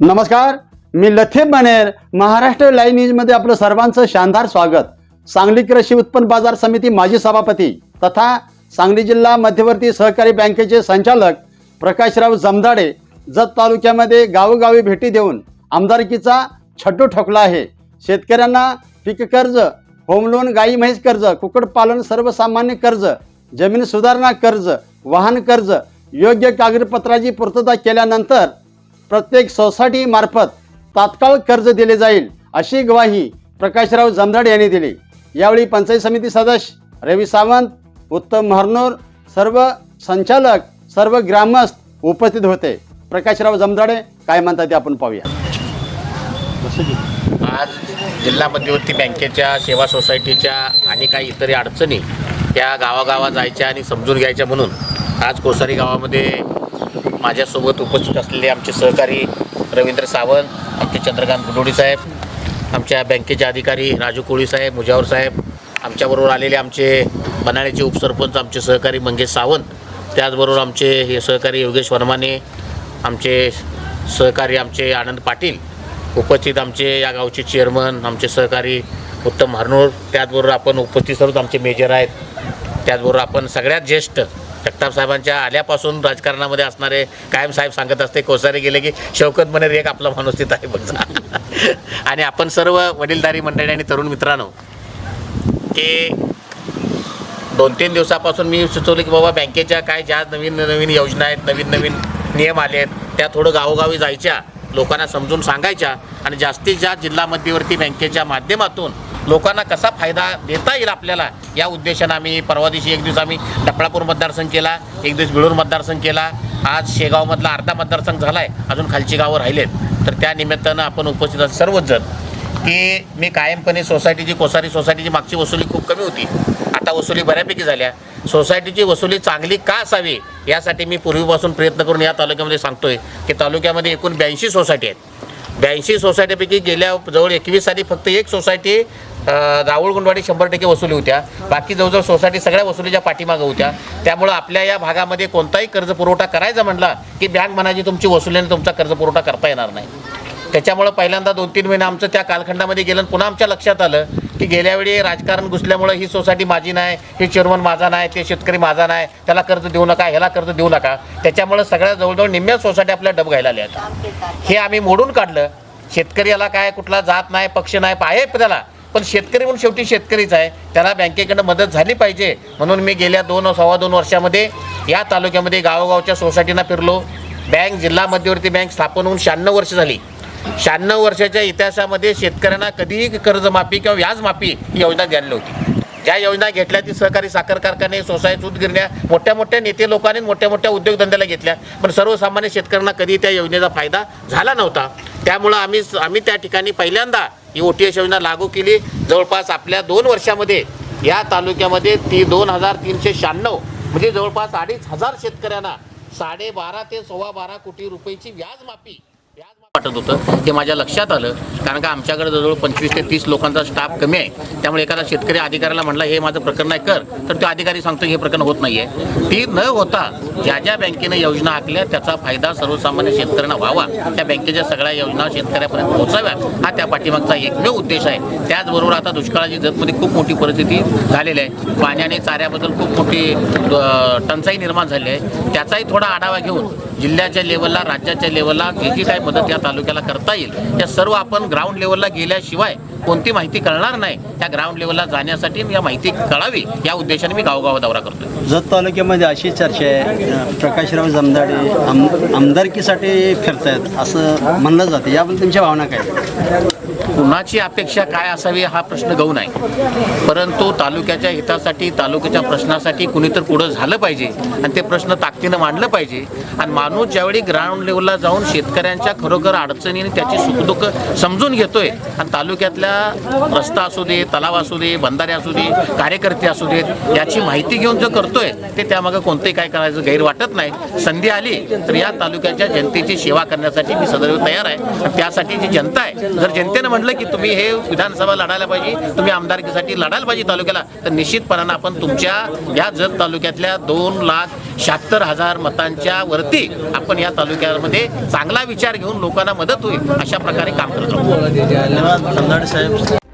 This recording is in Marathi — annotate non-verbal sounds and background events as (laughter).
नमस्कार मी लथीफ बनेर महाराष्ट्र लाईव्ह न्यूजमध्ये आपलं सर्वांचं शानदार स्वागत. सांगली कृषी उत्पन्न बाजार समिती माजी सभापती तथा सांगली जिल्हा मध्यवर्ती सहकारी बँकेचे संचालक प्रकाशराव जमदाडे जत तालुक्यामध्ये गावोगावी भेटी देऊन आमदारकीचा छड्डू ठोकला आहे. शेतकऱ्यांना पीक कर्ज होम लोन गाई म्हैस कर्ज कुक्कुटपालन सर्वसामान्य कर्ज जमीन सुधारणा कर्ज वाहन कर्ज योग्य कागदपत्राची पूर्तता केल्यानंतर प्रत्येक सोसायटी मार्फत तात्काळ कर्ज दिले जाईल अशी ग्वाही प्रकाशराव जमदाड यांनी दिली. यावेळी पंचायत समिती सदस्य रवी सावंत उत्तम महरनोर सर्व संचालक सर्व ग्रामस्थ उपस्थित होते. प्रकाशराव जमदाडे काय म्हणतात ते आपण पाहूया. आज जिल्हा मध्यवर्ती बँकेच्या सेवा सोसायटीच्या आणि काही इतर अडचणी त्या गावागावात जायच्या आणि समजून घ्यायच्या म्हणून आज कोसारी गावामध्ये माझ्यासोबत उपस्थित असलेले आमचे सहकारी रवींद्र सावंत आमचे चंद्रकांत गुडोडी साहेब आमच्या बँकेचे अधिकारी राजू कोळी साहेब मुजावर साहेब आमच्याबरोबर आलेले आमचे बनाळ्याचे उपसरपंच आमचे सहकारी मंगेश सावंत त्याचबरोबर आमचे हे सहकारी योगेश वर्माने आमचे सहकारी आमचे आनंद पाटील उपस्थित आमचे या गावचे चेअरमन आमचे सहकारी उत्तम हरनोळ त्याचबरोबर आपण उपस्थित सर्व आमचे मेजर आहेत त्याचबरोबर आपण सगळ्यात ज्येष्ठ जगताप साहेबांच्या आल्यापासून राजकारणामध्ये असणारे कायम साहेब सांगत असते कोसारी गेले की शौकत मनेर एक आपला माणूस तिथं आहे बघा. (laughs) आणि आपण सर्व वडीलधारी मंडळी आणि तरुण मित्रांनो की दोन तीन दिवसापासून मी सुचवलं की बाबा बँकेच्या काय ज्या नवीन नवीन योजना आहेत नवीन नवीन नियम आले आहेत त्या थोडं गावोगावी जायच्या लोकांना समजून सांगायच्या आणि जास्तीत जास्त जिल्हा मध्यवर्ती बँकेच्या माध्यमातून लोकांना कसा फायदा देता येईल आपल्याला? या उद्देशानं आम्ही परवा दिवशी एक दिवस आम्ही डफळापूर मतदारसंघ केला एक दिवस बिळूर मतदारसंघ केला. आज शेगावमधला अर्धा मतदारसंघ झाला आहे अजून खालची गावं राहिलेत. तर त्या निमित्तानं आपण उपस्थित सर्वच जण की मी कायमपणे सोसायटीची कोसारी सोसायटीची मागची वसुली खूप कमी होती. आता वसुली बऱ्यापैकी झाल्या. सोसायटीची वसुली चांगली का असावी यासाठी मी पूर्वीपासून प्रयत्न करून या तालुक्यामध्ये सांगतोय की तालुक्यामध्ये एकूण ब्याऐंशी सोसायटी आहेत. ब्याऐंशी सोसायटीपैकी गेल्या जवळ एकवीस साली फक्त एक सोसायटी अं, राहुल गुंडवाडी शंभर टक्के वसुली होत्या. बाकी जवळजवळ सोसायटी सगळ्या वसुलीच्या पाठीमागं होत्या. त्यामुळं आपल्या या भागामध्ये कोणताही कर्ज पुरवठा करायचा म्हटला की बँक म्हणायची तुमची वसुलीने तुमचा कर्ज पुरवठा करता येणार नाही. त्याच्यामुळं पहिल्यांदा दोन तीन महिने आमचं त्या कालखंडामध्ये गेलं पुन्हा आमच्या लक्षात आलं की गेल्या वेळी राजकारण घुसल्यामुळं ही सोसायटी माझी नाही हे चेअरमन माझा नाही ते शेतकरी माझा नाही त्याला कर्ज देऊ नका ह्याला कर्ज देऊ नका. त्याच्यामुळं सगळ्या जवळजवळ निम्म्या सोसायटी आपल्या डब घ्यायला आल्या आहेत. हे आम्ही मोडून काढलं. शेतकरी याला काय कुठला जात नाही पक्ष नाही आहे त्याला. पण शेतकरी म्हणून शेवटी शेतकरीच आहे. त्याला बँकेकडनं मदत झाली पाहिजे. म्हणून मी गेल्या दोन सव्वा दोन वर्षामध्ये या तालुक्यामध्ये गावोगावच्या सोसायटीना फिरलो. बँक जिल्हा मध्यवर्ती बँक स्थापन होऊन शहाण्णव वर्ष झाली. शहाण्णव वर्षाच्या इतिहासामध्ये शेतकऱ्यांना कधीही कर्जमाफी किंवा व्याजमाफी ही योजना द्यायला होती ज्या योजना घेतल्या ती सहकारी साखर कारखाने सोसायटी सूत गिरण्या मोठ्या मोठ्या नेते लोकांनी मोठ्या मोठ्या उद्योगधंद्याला घेतल्या. पण सर्वसामान्य शेतकऱ्यांना कधी त्या योजनेचा फायदा झाला नव्हता. त्यामुळं आम्ही आम्ही त्या ठिकाणी पहिल्यांदा ही ओ टी एस योजना लागू केली. जवळपास आपल्या दोन वर्षामध्ये या तालुक्यामध्ये ती दोन हजार तीनशे शहाण्णव म्हणजे जवळपास अडीच हजार शेतकऱ्यांना साडेबारा ते सव्वा बारा कोटी रुपयाची व्याजमाफी वाटत होतं. ते माझ्या लक्षात आलं. कारण का आमच्याकडे जवळजवळ पंचवीस ते तीस लोकांचा स्टाफ कमी आहे. त्यामुळे एखादा शेतकरी अधिकाऱ्याला म्हटलं हे माझं प्रकरण आहे कर. तर तो अधिकारी सांगतो हे प्रकरण होत नाही आहे ती न होता ज्या ज्या बँकेनं योजना आखल्या त्याचा फायदा सर्वसामान्य शेतकऱ्यांना व्हावा. त्या बँकेच्या सगळ्या योजना शेतकऱ्यापर्यंत पोहोचाव्यात. हा त्या पाठीमागचा एकमेव उद्देश आहे. त्याचबरोबर आता दुष्काळाची जगमध्ये खूप मोठी परिस्थिती झालेली आहे. पाणी आणि चाऱ्याबद्दल खूप मोठी टंचाई निर्माण झाली आहे. त्याचाही थोडा आढावा घेऊन जिल्ह्याच्या लेवलला राज्याच्या लेवलला जी जी काय मदत या तालुक्याला करता येईल त्या सर्व आपण ग्राउंड लेवलला गेल्याशिवाय कोणती माहिती कळणार नाही. त्या ग्राउंड लेवलला जाण्यासाठी या माहिती कळावी या उद्देशाने मी गावगाव दौरा करतो जत तालुक्यामध्ये अशी चर्चा आहे. प्रकाशराव जमदाडे आम आमदारकीसाठी फिरतायत असं म्हणलं जातं. याबद्दल तुमच्या भावना काय? कुणाची अपेक्षा काय असावी हा प्रश्न गौण आहे परंतु तालुक्याच्या हितासाठी तालुक्याच्या प्रश्नासाठी कुणी तर पुढं झालं पाहिजे आणि ते प्रश्न ताकदीनं मांडलं पाहिजे. आणि माणूस ज्यावेळी ग्राउंड लेवलला जाऊन शेतकऱ्यांच्या खरोखर अडचणीने त्याची सुखदुःख समजून घेतोय आणि तालुक्यातल्या रस्ता असू दे तलाव असू दे बंधारे असू दे कार्यकर्ते असू देत याची माहिती घेऊन जो करतोय ते त्यामागं कोणतंही काय करायचं गैर वाटत नाही. संधी आली तर या तालुक्याच्या जनतेची सेवा करण्यासाठी मी सदैव तयार आहे. त्यासाठी जी जनता आहे जर जनतेनं म्हटलं की तुम्ही हे विधानसभा लढायला पाहिजे तुम्ही आमदारकीसाठी लढायला पाहिजे तालुक्याला तर निश्चितपणानं आपण तुमच्या या जत तालुक्यातल्या दोन लाख शहात्तर हजार मतांच्या वरती आपण या तालुक्यामध्ये चांगला विचार घेऊन लोकांना मदत होईल अशा प्रकारे काम करत राहू साहेब